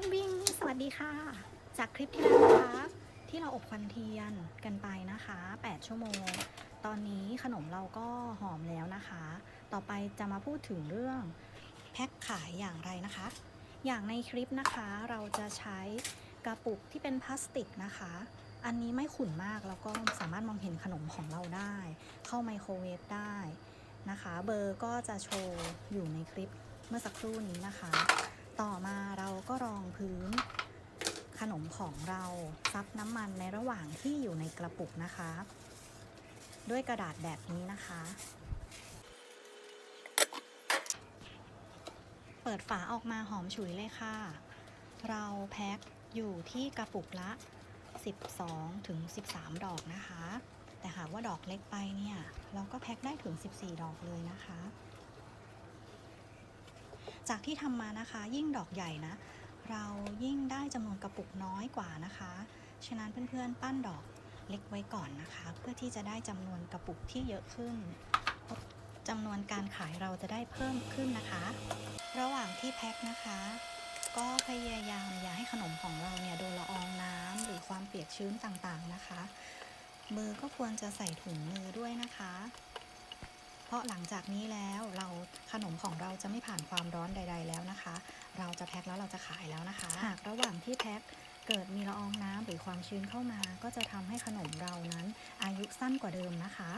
วุ้นวิ่งสวัสดีค่ะ จากคลิปที่แล้วนะคะที่เราอบควันเทียนกันไปนะคะ 8 ชั่วโมง ตอนนี้ขนมเราก็หอมแล้วนะคะ ต่อไปจะมาพูดถึงเรื่องแพ็คขายอย่างไรนะคะ อย่างในคลิปนะคะเราจะใช้กระปุกที่เป็นพลาสติกนะคะ อันนี้ไม่ขุ่นมากแล้วก็สามารถมองเห็นขนมของเราได้ เข้าไมโครเวฟได้นะคะ เบอร์ก็จะโชว์อยู่ในคลิปเมื่อสักครู่นี้นะคะ ต่อมาเราก็รองพื้นขนมของเราซับน้ำมันในระหว่างที่อยู่ในกระปุกนะคะ ด้วยกระดาษแบบนี้นะคะ เปิดฝาออกมาหอมฉุยเลยค่ะ เราแพ็คอยู่ที่กระปุกละ 12ถึง13 ดอกนะคะ แต่หากว่าดอกเล็กไปเนี่ย เราก็แพ็คได้ถึง 14 ดอกเลยนะคะ จากที่ทำมานะคะ ยิ่งดอกใหญ่นะ เรายิ่งได้จำนวนกระปุกน้อยกว่านะคะ ฉะนั้นเพื่อนๆ ปั้นดอกเล็กไว้ก่อนนะคะ เพื่อที่จะได้จำนวนกระปุกที่เยอะขึ้นจำนวนการขายเราจะได้เพิ่มขึ้นนะคะ ระหว่างที่แพ็คนะคะ ก็พยายามอย่าให้ขนมของเราเนี่ยโดนละอองน้ำหรือความเปียกชื้นต่างๆนะคะ มือก็ควรจะใส่ถุงมือด้วยนะคะ เพราะหลังจากนี้แล้วเราขนมของเราจะไม่ผ่านความร้อนใด ๆ แล้วนะคะ เราจะแพ็คแล้วเราจะขายแล้วนะคะ หากระหว่างที่แพ็คเกิดมีละอองน้ำหรือความชื้นเข้ามา ก็จะทำให้ขนมเรานั้น อายุสั้นกว่าเดิมนะคะ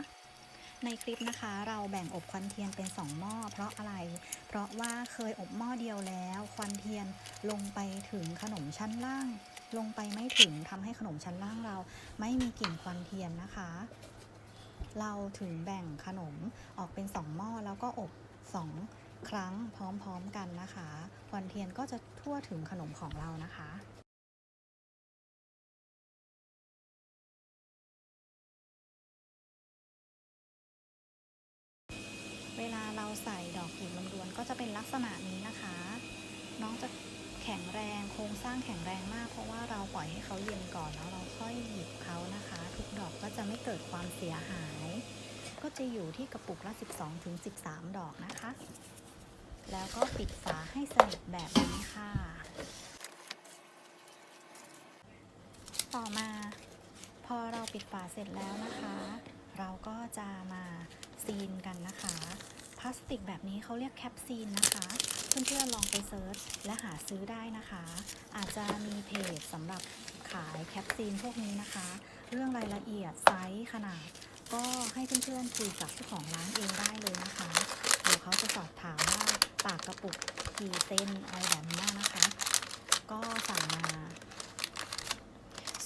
ในคลิปนะคะ เราแบ่งอบควันเทียนเป็น 2 หม้อ เพราะอะไร เพราะว่าเคยอบหม้อเดียวแล้ว ควันเทียนลงไปถึงขนมชั้นล่าง ลงไปไม่ถึงทำให้ขนมชั้นล่างเรา ไม่มีกลิ่นควันเทียนนะคะ เราถึงแบ่งขนมออกเป็น 2 หม้อแล้วก็อบ 2 ครั้งพร้อมๆกันนะคะ ควันเทียนก็จะทั่วถึงขนมของเรานะคะเวลาเราใส่ดอกหีบลำดวนก็จะเป็นลักษณะนี้นะคะ น้องจะ ข็งแรงโครงสร้างแข็งแรงมาก เพราะว่าเราปล่อยให้เขาเย็นก่อนแล้วเราค่อยหยิบเขานะคะ ทุกดอกก็จะไม่เกิดความเสียหาย ก็จะอยู่ที่กระปุกละ 12ถึง13 ดอกนะคะ แล้วก็ปิดฝาให้สนิทแบบนี้ค่ะ ต่อมาพอเราปิดฝาเสร็จแล้วนะคะ เราก็จะมาซีนกันนะคะ พลาสติกแบบนี้เขาเรียกแคปซีนนะคะ เพื่อนๆลองไปเซิร์ชและหาซื้อได้นะคะ อาจจะมีเพจสำหรับขายแคปซีนพวกนี้นะคะ เรื่องรายละเอียดไซส์ขนาด ก็ให้เพื่อนๆคุยกับเจ้าของร้านเองได้เลยนะคะ เดี๋ยวเขาจะสอบถามว่าปากกระปุกกี่เซนอะไรแบบนี้นะคะ ก็สั่งมา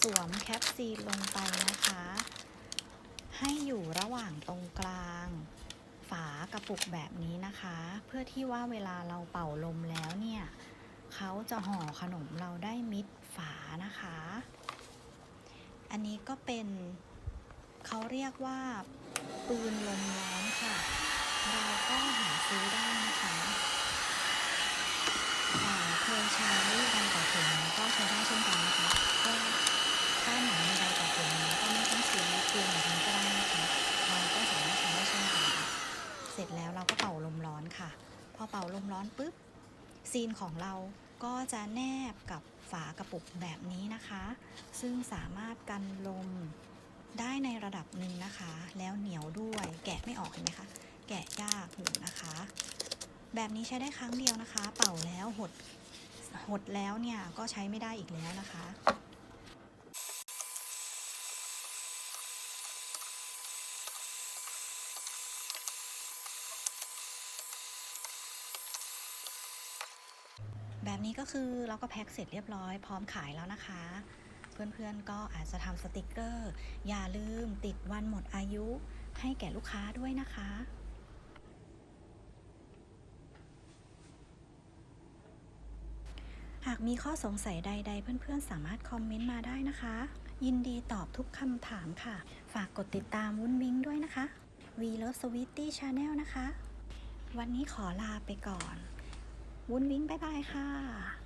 สวมแคปซีนลงไปนะคะ ให้อยู่ระหว่างตรงกลาง ฝากระ ปุกแบบนี้นะคะ เพื่อที่ว่าเวลาเราเป่าลมแล้วเนี่ยเขาจะห่อขนมเราได้มิดฝานะคะ อันนี้ก็เป็นเขาเรียกว่าปืนลมร้อนค่ะ เราก็หาซื้อได้นะคะอ่าเคยใช้ใบต่อถุงก็ใช้ได้เช่นกันนะคะก็ถ้าหนังมีใบต่อถุงก็ไม่ต้องซื้อปืนแบบนี้ก็ได้นะคะ เราก็สามารถใช้ได้เช่นกัน เสร็จแล้วเราก็เป่าลมร้อนค่ะ พอเป่าลมร้อนปุ๊บ ซีนของเราก็จะแนบกับฝากระปุกแบบนี้นะคะ ซึ่งสามารถกันลมได้ในระดับหนึ่งนะคะ แล้วเหนียวด้วยแกะไม่ออกเห็นไหมคะ แกะยากอยู่นะคะ แบบนี้ใช้ได้ครั้งเดียวนะคะ เป่าแล้วหดหดแล้วเนี่ยก็ใช้ไม่ได้อีกแล้วนะคะ แบบนี้ก็คือเราก็แพ็คเสร็จเรียบร้อยพร้อมขายแล้วนะคะ เพื่อนๆก็อาจจะทำสติกเกอร์ อย่าลืมติดวันหมดอายุให้แก่ลูกค้าด้วยนะคะหากมีข้อสงสัยใด ๆ เพื่อนๆ สามารถคอมเมนต์มาได้นะคะ ยินดีตอบทุกคำถามค่ะ ฝากกดติดตามวุ้นวิงด้วยนะคะ We Love Sweetie Channel นะคะ วันนี้ขอลาไปก่อน วุ้นวิ้งบายบายค่ะ